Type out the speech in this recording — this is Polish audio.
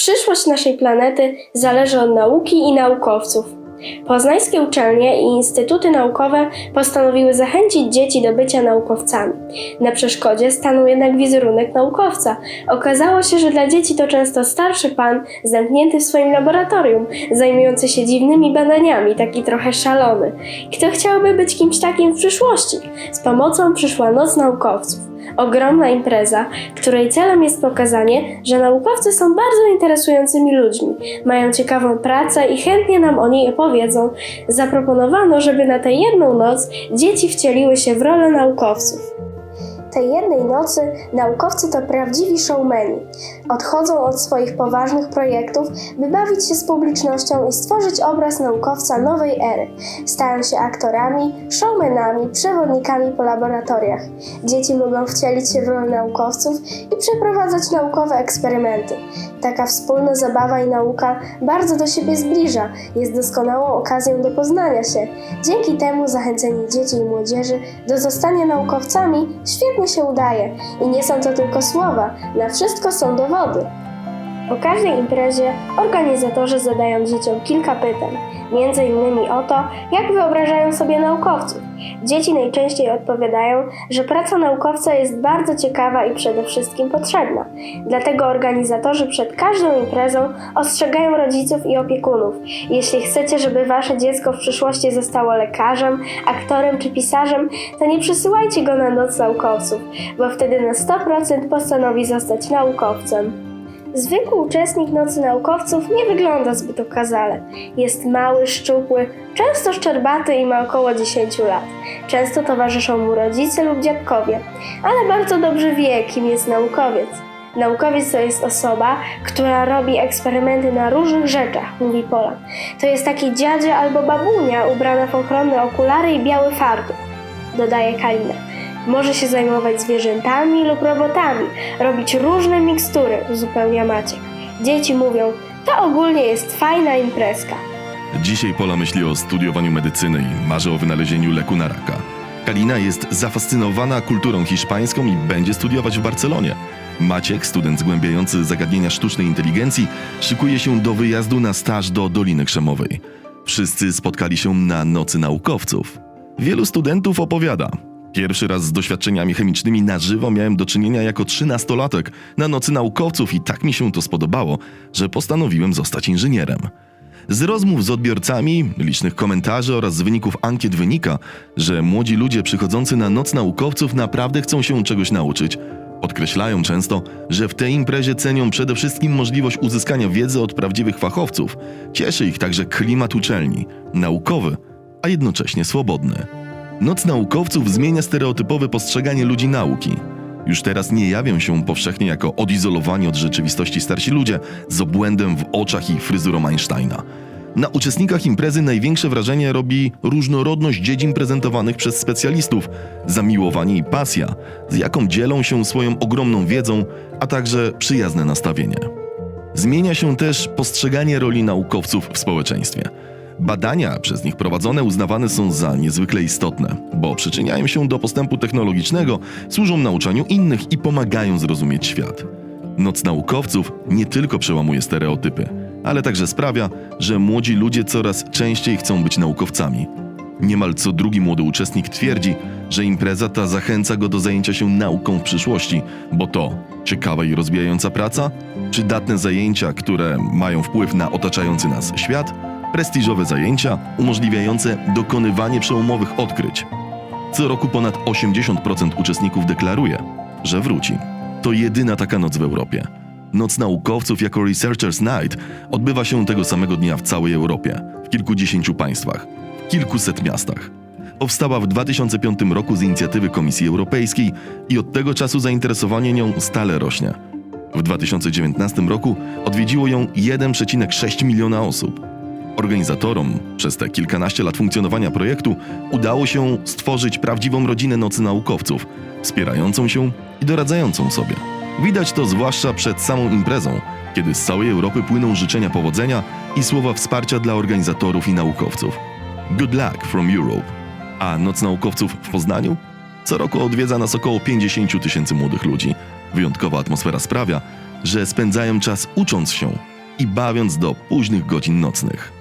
Przyszłość naszej planety zależy od nauki i naukowców. Poznańskie uczelnie i instytuty naukowe postanowiły zachęcić dzieci do bycia naukowcami. Na przeszkodzie stanął jednak wizerunek naukowca. Okazało się, że dla dzieci to często starszy pan, zamknięty w swoim laboratorium, zajmujący się dziwnymi badaniami, taki trochę szalony. Kto chciałby być kimś takim w przyszłości? Z pomocą przyszła Noc Naukowców. Ogromna impreza, której celem jest pokazanie, że naukowcy są bardzo interesującymi ludźmi, mają ciekawą pracę i chętnie nam o niej opowiedzą. Zaproponowano, żeby na tę jedną noc dzieci wcieliły się w rolę naukowców. Tej jednej nocy naukowcy to prawdziwi showmeni. Odchodzą od swoich poważnych projektów, by bawić się z publicznością i stworzyć obraz naukowca nowej ery. Stają się aktorami, showmenami, przewodnikami po laboratoriach. Dzieci mogą wcielić się w rolę naukowców i przeprowadzać naukowe eksperymenty. Taka wspólna zabawa i nauka bardzo do siebie zbliża, jest doskonałą okazją do poznania się. Dzięki temu zachęcenie dzieci i młodzieży do zostania naukowcami świetnie się udaje. I nie są to tylko słowa, na wszystko są dowody. Po każdej imprezie organizatorzy zadają dzieciom kilka pytań, między innymi o to, jak wyobrażają sobie naukowców. Dzieci najczęściej odpowiadają, że praca naukowca jest bardzo ciekawa i przede wszystkim potrzebna. Dlatego organizatorzy przed każdą imprezą ostrzegają rodziców i opiekunów. Jeśli chcecie, żeby wasze dziecko w przyszłości zostało lekarzem, aktorem czy pisarzem, to nie przysyłajcie go na noc naukowców, bo wtedy na 100% postanowi zostać naukowcem. Zwykły uczestnik Nocy Naukowców nie wygląda zbyt okazale. Jest mały, szczupły, często szczerbaty i ma około 10 lat. Często towarzyszą mu rodzice lub dziadkowie, ale bardzo dobrze wie, kim jest naukowiec. Naukowiec to jest osoba, która robi eksperymenty na różnych rzeczach, mówi Pola. To jest taki dziadzia albo babunia ubrana w ochronne okulary i biały fartuch, dodaje Kalina. Może się zajmować zwierzętami lub robotami, robić różne mikstury, uzupełnia Maciek. Dzieci mówią, to ogólnie jest fajna imprezka. Dzisiaj Pola myśli o studiowaniu medycyny i marzy o wynalezieniu leku na raka. Kalina jest zafascynowana kulturą hiszpańską i będzie studiować w Barcelonie. Maciek, student zgłębiający zagadnienia sztucznej inteligencji, szykuje się do wyjazdu na staż do Doliny Krzemowej. Wszyscy spotkali się na Nocy Naukowców. Wielu studentów opowiada. Pierwszy raz z doświadczeniami chemicznymi na żywo miałem do czynienia jako trzynastolatek na Nocy Naukowców i tak mi się to spodobało, że postanowiłem zostać inżynierem. Z rozmów z odbiorcami, licznych komentarzy oraz z wyników ankiet wynika, że młodzi ludzie przychodzący na Noc Naukowców naprawdę chcą się czegoś nauczyć. Podkreślają często, że w tej imprezie cenią przede wszystkim możliwość uzyskania wiedzy od prawdziwych fachowców. Cieszy ich także klimat uczelni, naukowy, a jednocześnie swobodny. Noc naukowców zmienia stereotypowe postrzeganie ludzi nauki. Już teraz nie jawią się powszechnie jako odizolowani od rzeczywistości starsi ludzie z obłędem w oczach i fryzurą Einsteina. Na uczestnikach imprezy największe wrażenie robi różnorodność dziedzin prezentowanych przez specjalistów, zamiłowanie i pasja, z jaką dzielą się swoją ogromną wiedzą, a także przyjazne nastawienie. Zmienia się też postrzeganie roli naukowców w społeczeństwie. Badania przez nich prowadzone uznawane są za niezwykle istotne, bo przyczyniają się do postępu technologicznego, służą nauczaniu innych i pomagają zrozumieć świat. Noc naukowców nie tylko przełamuje stereotypy, ale także sprawia, że młodzi ludzie coraz częściej chcą być naukowcami. Niemal co drugi młody uczestnik twierdzi, że impreza ta zachęca go do zajęcia się nauką w przyszłości, bo to ciekawa i rozwijająca praca, przydatne zajęcia, które mają wpływ na otaczający nas świat, prestiżowe zajęcia umożliwiające dokonywanie przełomowych odkryć. Co roku ponad 80% uczestników deklaruje, że wróci. To jedyna taka noc w Europie. Noc naukowców jako Researchers Night odbywa się tego samego dnia w całej Europie, w kilkudziesięciu państwach, w kilkuset miastach. Powstała w 2005 roku z inicjatywy Komisji Europejskiej i od tego czasu zainteresowanie nią stale rośnie. W 2019 roku odwiedziło ją 1,6 miliona osób. Organizatorom przez te kilkanaście lat funkcjonowania projektu udało się stworzyć prawdziwą rodzinę Nocy Naukowców, wspierającą się i doradzającą sobie. Widać to zwłaszcza przed samą imprezą, kiedy z całej Europy płyną życzenia powodzenia i słowa wsparcia dla organizatorów i naukowców. Good luck from Europe. A Noc Naukowców w Poznaniu? Co roku odwiedza nas około 50 tysięcy młodych ludzi. Wyjątkowa atmosfera sprawia, że spędzają czas ucząc się i bawiąc do późnych godzin nocnych.